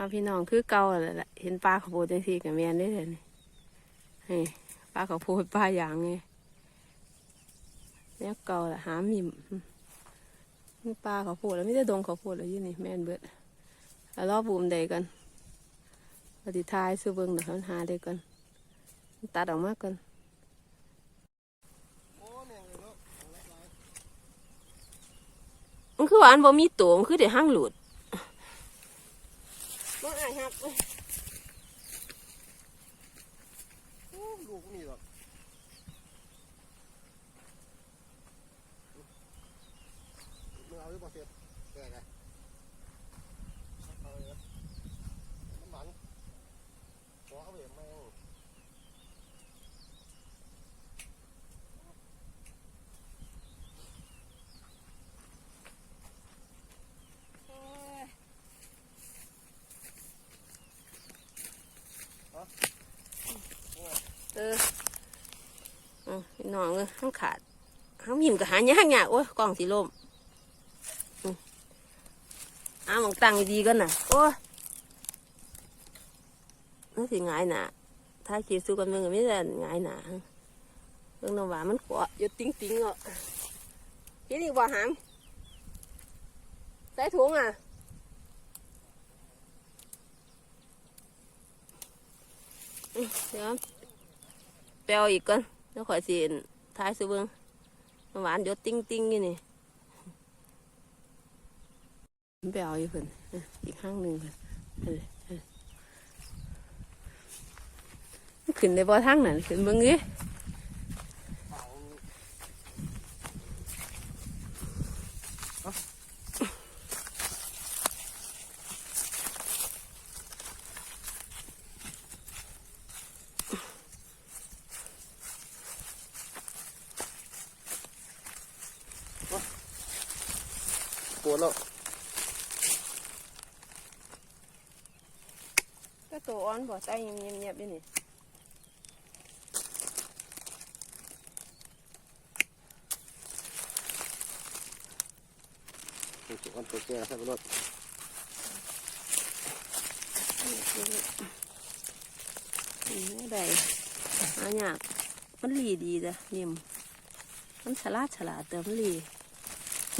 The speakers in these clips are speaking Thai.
เอาพี่น้องคือเก่าแล้วล่ะเห็นปลาขาวโพดจังซี่กับแมนได้เลยนี่ปลาขาวโพดปลาอย่างไงเนี่ยเก่าละหามิมนี่ปลาขาวโพดแล้วไม่ได้ดงขาวโพดแล้วยี่นี่แม่นเบิดแล้วรอบบูมใดกันปฏิทายซื้อเบิ้งเดี๋ยวหาได้กันตัดออกมากกันมันคือว่าอันบ่มีตัวมันคือเดี๋ยวห้างหลุด บ่อายครับโอ้ลูกนี่หรอกมึงเอาหรือเปล่าเสร็จแกไงเอาเลยน้ำมันขอเอาไปแม่งเออเอาพี่ น้องเอ้ยห้างขาดห้างหิมกับหายากยากโอ้ยกล้องสีลมอืมอ้าหมองตังดีกันน่ะ โอ้ยนั่นสิง่ายหนาถ้าคิดสู้กันมืองก็ไม่ได้ง่ายหนาเรื่องน้ำหวานมันเกาะอยู่ติ้งติ้งๆอะคิดอีกว่าหางใส่ถุงอะเดี๋ยวแปลวอีกก่อน แล้วข่อยสิท้ายซื้อเบิ้งน้ำหวานหยดติ้งติ้งๆนี่นี่แปลวอีกเพิ่นอะอีกข้างหนึ่งเพิ่นเออเออมันขึ้นในบ่อทั้งนั่นขึ้นเบิ้งดิ เป่าปวดแล้ว ก็ตัว อ่อนบ่ใจเงียบเงียบๆอยู่นี่ตัวสวนตัวแก่ใช่ไหมรถอืมไม่ได้หายากมันหลีดีจ้ะนิ่มมันฉลาดฉลาดแต่มันหลี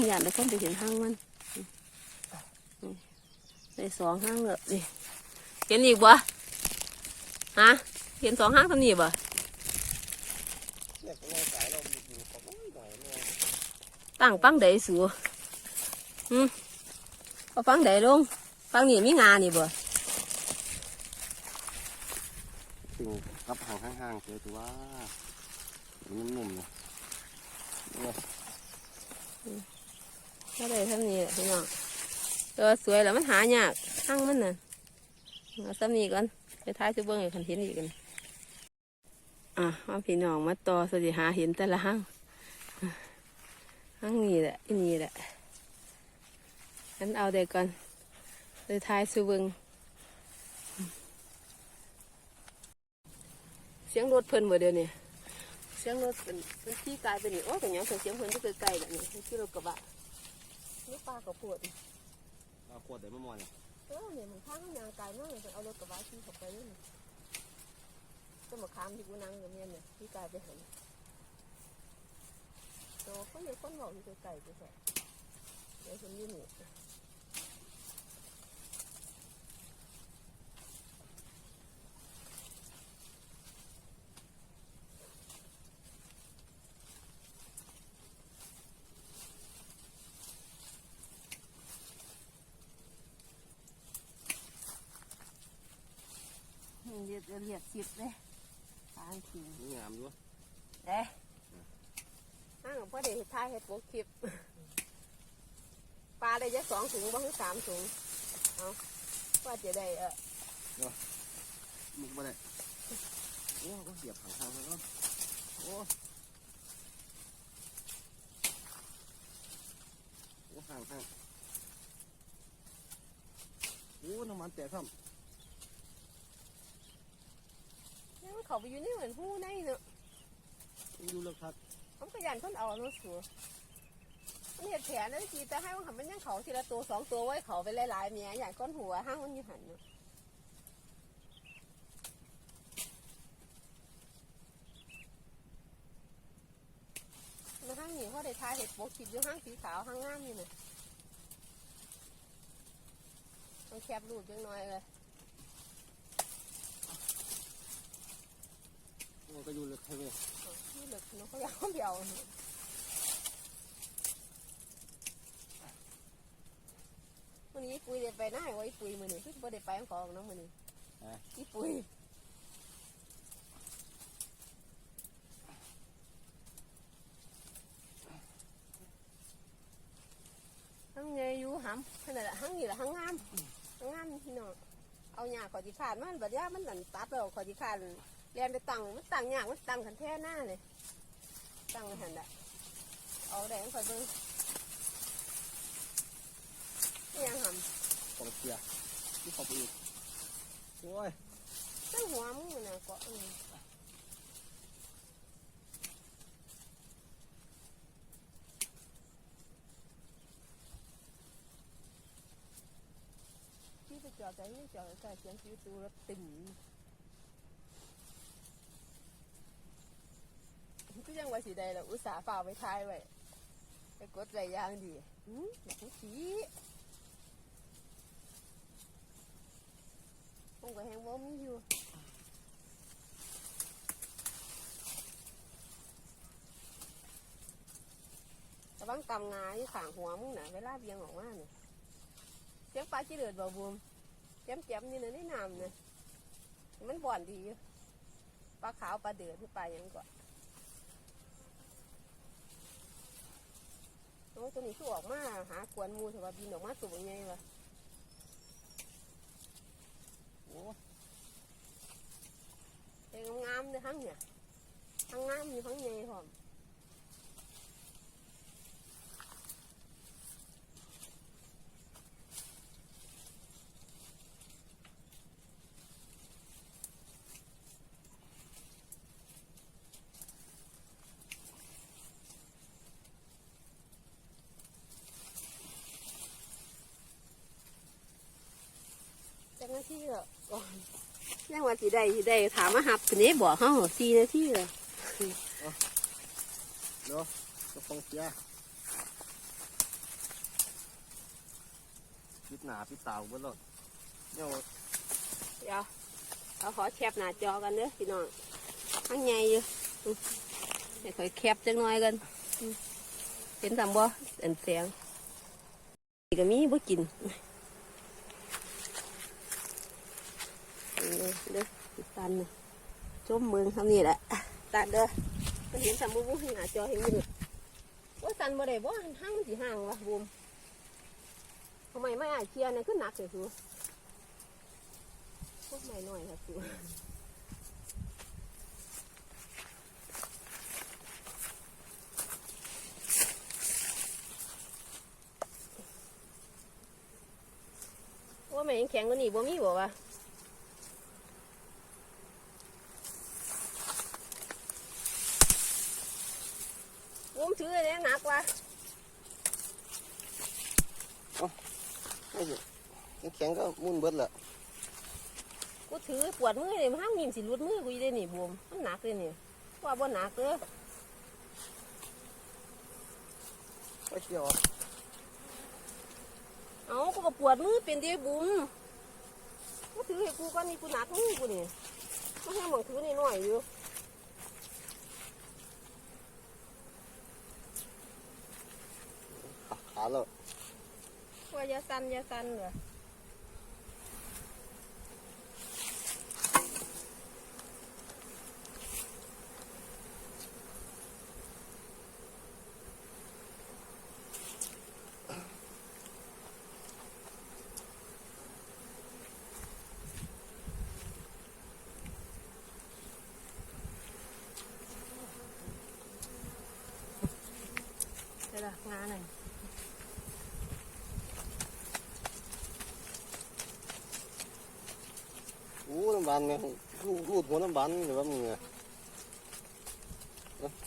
อยากได้คนไปเห็นห้างมันอืมได้สองห้างเลยนี่เห็นอีกบ่ ฮะ เห็นสองห้างทำนี่บ่เนี่ยก็ง่ายสายเรามีอยู่ของน้อยหน่อยเนี่ยตั้งปังใดสูอืมเอาปังใดลงปังนี่มีงานี่บ่สิ่งกับห่างห้างๆเจอตัวว่านุ่มๆเนี่ยเนี่ยก็ได้ทำนี่แหละพี่น้องตัวสวยแล้วมันหายากห้างมันน่ะเอาซ้ำนี่ก่อน ไปท้ายซูเบิ้งให้คันเห็นอีกกันอะมาพี่น้องมาต่อสวัสดีหาเห็นแต่ละห้างห้างนี่แหละอันนี่แหละงั้นเอาเด็กก่อนไปท้ายซูเบิ้งเสียงรถเพิ่นบ่เดี๋ยวนี้เสียงรถเป็นเป็นที่กลายเป็นนี่โอ้แต่ยังเสียงเพิ่นที่ไกลๆแบบนี้ที่รถกระบะนี่ปลากระปวดเอาขวดเดี๋ยวไม่มอนเนี่ย เออเนี่ยมันข้างข้างยางไกลมากเลยเอารถกระบะขี่เข้าไปเลยก็มาค้ามที่กูนั่งอยู่เนี่ยเนี่ยที่กลายไปเห็นโตก็ยังคนบอกที่ไกลไปแค่เดี๋ยวฉันยืนนี่ รียกเรียกสิบเลยทางทีนี่งามด้วยเด้ห้างพ่อเด็กท้ายเฮ็ดโปกคลิปปลาได้จะสองถุงบ้างหรือสามถุงเอาว่าจะได้เออมึงมาเลยโอ้ก็เสียบห่างๆแล้วโอ้โอ้ห่างๆโอ้น้ำมันแตกซ้ำเนี่ย มันเขาไปอยู่นี่เหมือนหู้ในเนอะดูเลิกทัดผมก็ยันคนเอาเนาะสัวนี่แผลนั่นจีแต่ให้มันทำเป็นยังเขาทีละตัวสองตัวไว้เขาไปหลายๆเมียใหญ่ก้นหัวห้างมันอยู่หันเนาะมาห้างนี่เขาได้ทาเห็ดโปกขีดอยู่ห้างสีขาวห้างงามนี่น่ะต้องแคบรูปจังน้อยเลย มันก็อยู่ลึกใช่ไหมนี่เหลือน้องเขาอยากเขาเบียววันนี้ปุยได้ไปหน้าไว้ปุยมือนี่คือบ่ได้ไปของน้องมือนี่อีปุยทั้งไงอยู่หำขนาดละทั้งนี่ละทั้งงามทั้งงามพี่น้องเอาหญ้าขอจิขาดมันบัดยามันหลันตัดแล้วขอจิขาด เรียนไปตั้งมันตั้งยากมันตั้งขันแท่หน้าเลยตั้งหันละเอาแดงคอยเบิ่งนี่ยังหำกองเชียร์ที่เขาไปอีกโอ้ยตั้งหัวมึงอยู่นะก็อืมที่ไปจอดใจนี่จอดใจเสียงคิวตูรถติ่ มก็ยังว่าสีใดล่ะอุตส่าห์ฝ่าไปทายไว้ไปกดใจยางดีหืมอยากให้ขี้ผมก็แหงว่ามีอยู่ระวังกำงาที่ขางหัวมึงนะเวลาเบียงออกมาเนี่ยเจ้าปลาจีเดือดบ่บวมเจ็มเจ็มๆนี่นะในน้ำเนี่ยมันบ่อนดีอยู่ปลาขาวปลาเดือดที่ปลายังก่อนโอ้ย ตัวนี้คือออกมาหากวนมูแต่ว่าบินออกมาสวยไงวะโอ้เองงามเลยทั้งเนี่ยทั้งงามอยู่ทั้งใหญ่พร้อม จังนาทีเหรอโอ้ยยังว่า สิได้สิได้ถามมาหับทีนี้บอกเขาสี่นาทีเลยเดี๋ยวจะกองเชียร์ปิดหนาปิดตาเบิ้ลเลยเนี่ยเดี๋ยวเอาขอแคปหน้าจอกันเด้อพี่น้องทั้งใหญ่อยู่อืมให้คอยแคปจังน้อยกันอืมเห็นทำบ่อันเสียงนี่ก็มีบ่กิน เออเด้อตันน่ะชมเมืองทำนี่แหละตัดเด้อมันเห็นทำบุ้งหน้าจอเห็นอยู่ว่าตันบ่ได้บ่ห้างมันสิห่างวะบูมทำไมไม่อายเคียร์เนี่ยขึ้นหนักเลยคือพวกใหม่หน่อยค่ะคือว่าแม่ยังแข็งกว่านี่บ่มีบ่วะ ถือเลยหนักว่ะไม่ใช่แข็งก็มุ่นเบิ้ลแหละกูถือปวดมือเลยห้ามมีมสิรุดมือกูอยู่เลยนี่บวมมันหนักเลยนี่ว่าบ่หนักเลยไม่เชียวเอากูก็ปวดมือเป็นเดียบุ๋มกูถือให้กูก่อนนี่กูหนักมือกูนี่กูให้หมองถือนี่หน่อยอยู่ ขาแล้วว่าอย่าสั่นอย่าสั่นเหรอ เดี๋ยวละงานหน่อย โอ้น้ำบานเนี่ยรูดรูดหัวน้ำบานหรือว่ามึงไง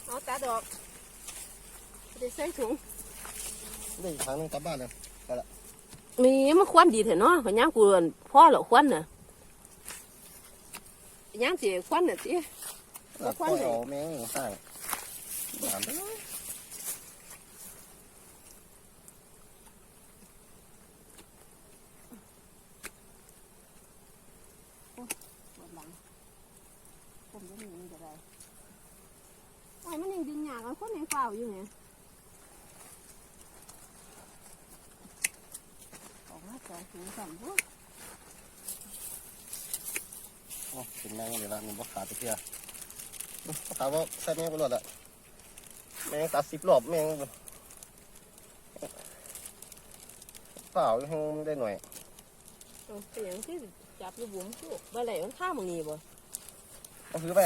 เอาตาดอกไปใส่ถุงได้อีกครั้งหนึงกลับบ้านเลยมีมาควันดีเถอะเนาะพญามกูอั่นพ่อเหรอควันน่ะยามสิควันน่ะสิแล้วควันก็เลยเอาแมงสร้างบ้าน ปวดหลังผมจะหนีมันจะได้ไอ้มันยังดึงหยา กันคนยังเฝ้าอยู่ไงออกมาสองถุงสามพวกโอ้เป็นแมงเลยละมันบ่ขาดตะเกียบถามว่าใส่แมงไปหลดอะแมงตัดสิบรอบแมงเปล่าให้มันได้หน่อยเอาเป็นอย่างที่จับลูกบุ๋มสู้บ่ไหลมันข้ามมึงนี่บ่เอาถือไป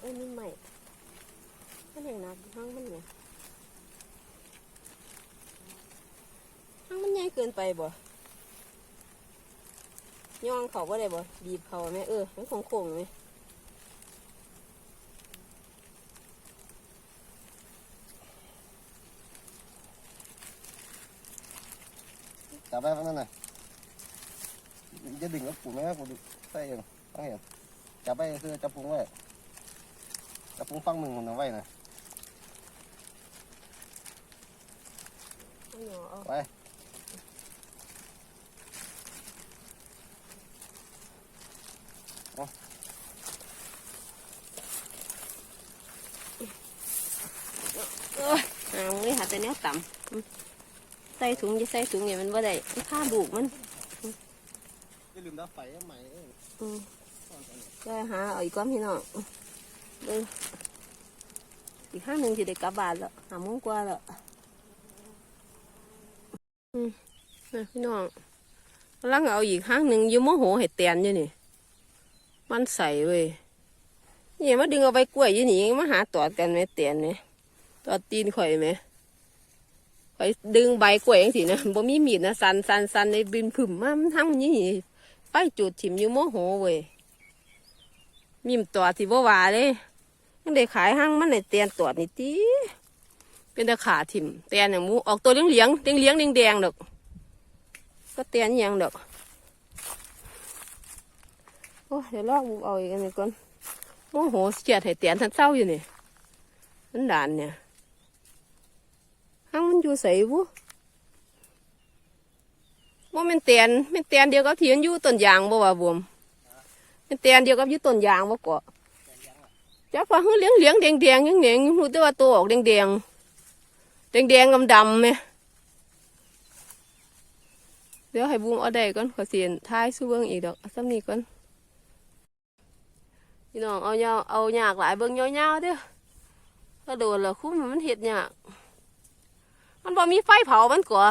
โอ้ยมันใหม่มันเห็นนักห้างมันเนี่ยห้างมันใหญ่ เกินไปบ่ย่องเขาบ่ได้บ่บีบเขาไหมเออมันโค้งๆไหมจับไปนั่นน่ะจะดึงแล้วปูไหมปูใส่เองต้องเห็นจับไปคือจับพุงไว้จับพุงฟังมึงมันเอาไว้นะเอาหยอเอาไป เออเอาเลยหาแต่เนี้ยต่ำอืมใส่ถุงจะใส่ถุงเนี่ยมันบ่ได้มันผ้าบุกมันอย่าลืมดับไฟใหม่เอ้ยอืมก็หาเอาอีกก้อนพี่น้องเลยอีกข้างหนึ่งจะได้กลับบ้านแล้วหาโมงกว่าแล้วอืมน่ะพี่น้องกำลังเอาอีกข้างหนึ่งอยูโมโหเห็ดเตียนอยู่นี่ มันใส่เว้ยนี่มาดึงเอาใบกล้วยอยู่นี่มาหาตอดกันไหมเตียนไหม ตอดตีนข่อยไหมข่อยดึงใบกล้วยอย่างสินะบ่มีมีดนะสันสันสันในบินผึ่มมามันทำอย่างนี้ไปจุดถิ่มอยู่โมโหเว้ยมีมตัวที่บ่ว่าเลยยังได้ขายห้างมันในเตียนตัวนี่ตีเป็นตะขาถิ่มเตียนอย่างมูออกตัวเลี้ยงเลียงเหลี้ยงเลี้ยงแดงดอกก็เตียนอย่างดอกโอ้ยเดี๋ยวลอกบุกเอาอีกอันนี้ก่อนโมโหเสียดให้เตียนทันเศร้าอยู่นี่มันด่านเนี่ย มันอยู่ใส่บุว่ามันเตียนมันเตียนเดียวกับที่มันอยู่ต้นยางบ่ว่าบวมเป็นเตียนเดียวกับอยี่ต้นยางมาเกาะจ้าพอเลี้ยงเลี้ยงแดงแดงยังเหนียงรู้แต่ว่าตัวออกแดงแดงแดงแดงดำดำๆไหมเดี๋ยวให้บูมเอาได้ก่อนขอเสียนท้ายสู้เบิ้งอีกดอกเอาซ้ำนี้ก่อนพี่น้องเอาเงาเอาหยากหลายเบิ้งเงาๆเด้อก็โดนและคุ้มมันเห็ดหยาก มันบ่มีไฟเผามันก่อ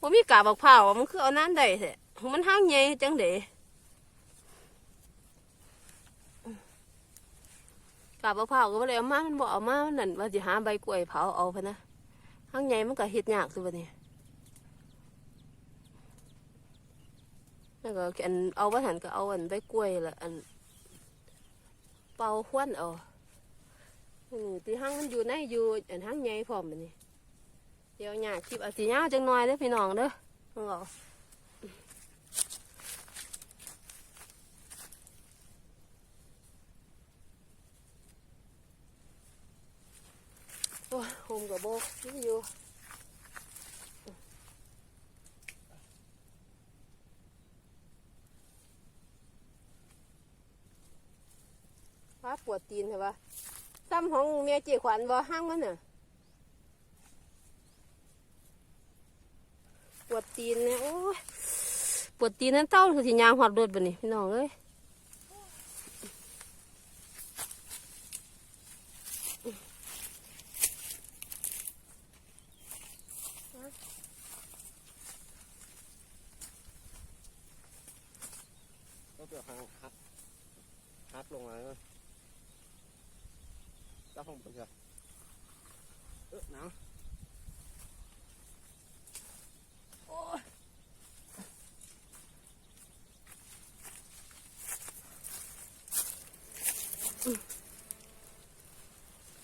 บ่มีกาบบักเผามันคือเอาน้ำได้แท้มันห้างใหญ่จังเดกาบมะพร้าก็บ่ได้เอามามันบ่เอามามันนั่นว่าสิหาใบกล้วยเผาเอาพะนะข้างใหญ่มันก็เฮ็ดยากคือบัดนี้แล้วก็อันเอาว่าหันก็เอาอันใบกล้วยละอันเป่าควันเอาอือที่ห้างมันอยู่ในอยู่อันห้างใหญ่พร้อมบัดนี้ เดี๋ยวยากคลิปเอาสิยาวจังหน่อยเด้อพี่น้องเด้อเอาเอาโอ้ยโฮมกับโบนี่อยู่ฟ้าปวดตีนใช่ปะซ้ำของเมียเจีขวัญบ่ห้างมันน่ะ ปวดตีนเนี่ยโอ้ยปวดตีนนั้นเต้าคือสิยางหอดรถบ่นี่พี่น้องเอ้ย ก็เปลือกหางหักหักลงมาเลยจับห้องบนเถอะเออหนา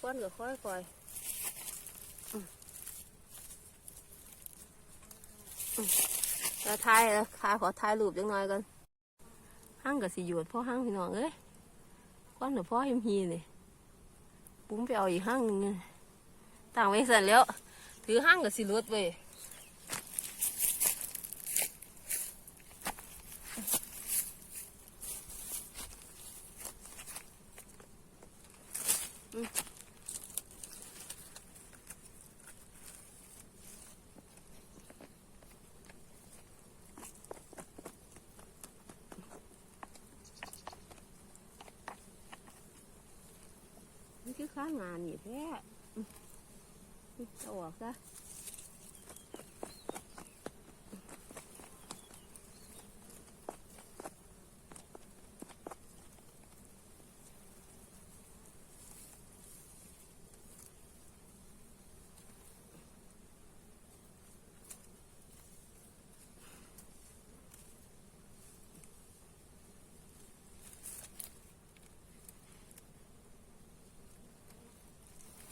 ว อนก็ ค่อยค่อยแล้วทายแล้วทายขอทายรูปจังหน่อยกันห้างกับสิหยุดพ่อห้างพี่น้องเอ้ยก้อนหนูพ่อหิมฮีนี่ปุ้มไปเอาอีกห้างหนึงไงต่างไว้สั่นแล้ว ถือห้างกับสิรวดเว้ย ข้างงานนี่แท้อืมอืมเอาออกซะ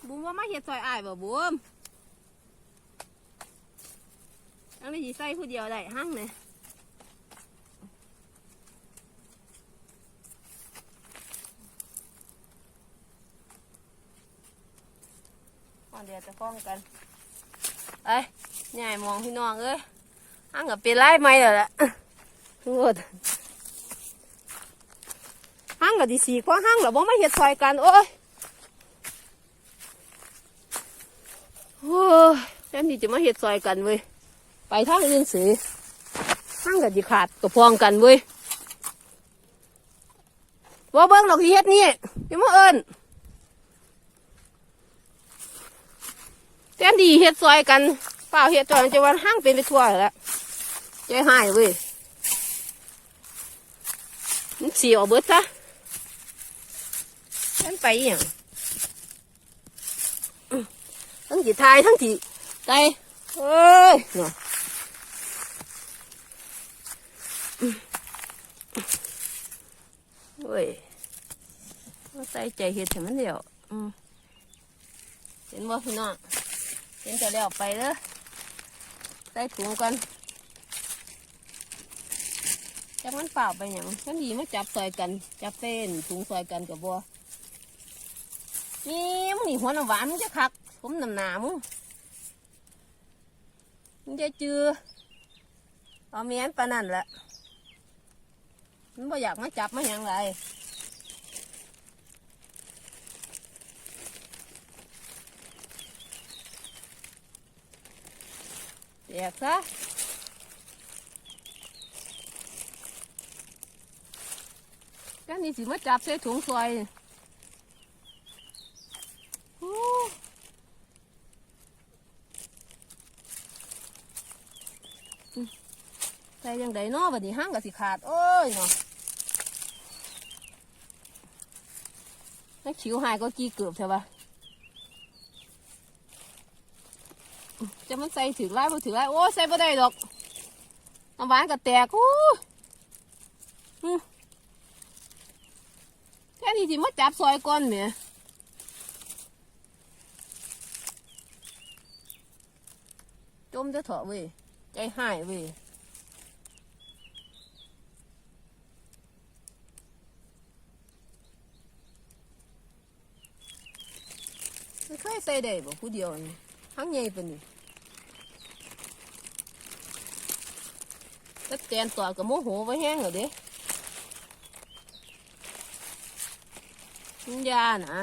บุ้ มาเฮ็ดซอยอ้ายบ่บุ้มอันนี้สิใส่ผู้เดียวได้หั่งเนี่ยก่อนเดี๋ยวจะฟ้องกันไอ้ยใหญ่มองพี่น้องเอ้ยหั่งกับเป็นไรไหมแล้วล่ะงดหั่งกับดีสีกว่าหั่งหรอบ่มาเฮ็ดซอยกัน โอ้ย อ้ยแม่นี่จะมาเห็ดซอยกันเว้ย ไปทางอื่นสิทางกันจีขาดกับพองกันเว้ยว่าเบิ้งดอกที่เฮ็ดนี่ยังมาเอิญแต้มดีเฮ็ดซอยกันเปล่าเฮ็ดจอยจะวันห้างเป็นไปทั่วแล้วใจหายเว้ยมันเสียวเบิดซะแต้มไปอย่าง ทั้งที่ทายทั้งที่ไกลเอ้ยเนาะเว้ยว่าใส่ใจเห็ดให้มันเดียวอืมเห็นบ่พี่น้องเห็นจะเลี้ยวไปเด้อใส่ถุงกันจักมันเปล่าไปหยังมันดีมาจับซอยกัน จับเต้นถุงซอยกันกับบัวนี่มึงนี่หัวน้ำหวานมึงจะคัก ผมนำหนามึงมึงจะจือเอาเมียนปานั่นแหละมันบ่อยากมาจับมาอย่างไรแตกซะก็นี่สิมาจับใส่ถุงซอยนี่โอ้ ใส่ยังไดเนาะบัดนี้ห้างก็สิขาด โอ้ยเนาะนักขิวหายก็กี่เกือบใช่ปะจะมันใส่ถือไล่บ่ถือไล่โอ้ใส่บ่ได้ดอกน้ำหวานก็แตกอู้แค่นี้สิมาจับซอยก่อนเนี่ยจมจะเถอะเว้ย ใจหายเว้ยไม่เคยใส่ได้บ่ผู้เดียวนี่ทั้งใหญ่ปานนี้ก็แตนต่อกับโมโหไว้แห้งเหรอเด้มันยานะ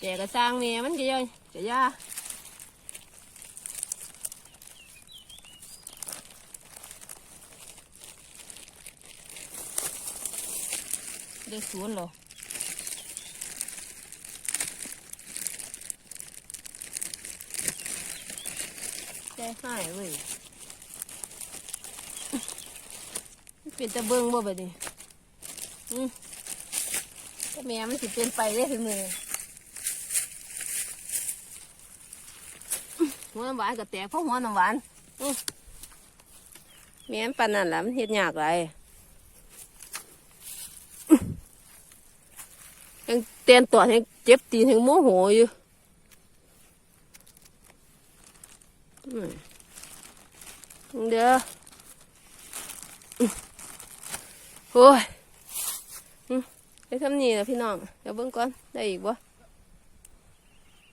แกก็สร้างเมียมันจะย่อยจะยา ได้ศูนหรอใจหายเว้ยเป็นตะเบิงบ่แบบนี้อืมแต่แม่มันสิเป็นไปได้ถึงมือหัวน้ำหวานก็แตกเพราะหัวน้ำหวานอืมแม่นปานนั่นแหละมันเฮ็ดยากไรยัง เตียนตัวให้เจ็บตีนให้โมโหอยู่อืมเดี๋ยวอื้อโอ้ยอืมไปทำนี่แหละพี่น้อง เดี๋ยวเบิ่งก่อน ได้อีกบ่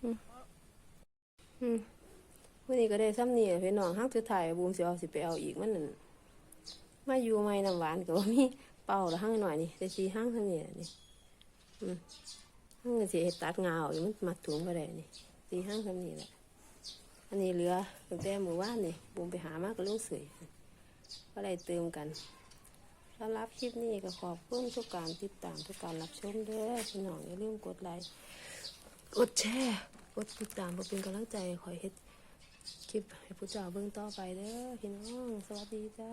อืมอืมวันนี้ก็ได้ซ้ำนี่แหละพี่น้องห้างสุดท้ายบูมสิเอาสิไปเอาอีกมันนั่นมาอยู่ไม่น้ำหวานก็บ่มีเป่าละห้างหน่อยนี่ได้สีห้างซ้ำนี่แหละนี่ห้างสิเฮ็ดตัดงาออกอยู่มันมัดถุงก็ได้นี่ตีห้างทำนี่แหละ อันนี้เหลือตั้งแต่หมู่บ้านนี่บุมไปหามากก็ลุงเสยก็ได้เติมกันสำหรับคลิปนี้ก็ขอบคุณทุกการติดตามทุกการรับชมเด้อพี่น้องอย่าลืมกดไลค์กดแชร์กดติดตามเพื่อเป็นกำลังใจคอยเฮ็ดคลิปให้ผู้เจ้าเบิ่งต่อไปเด้อพี่น้อง สวัสดีจ้า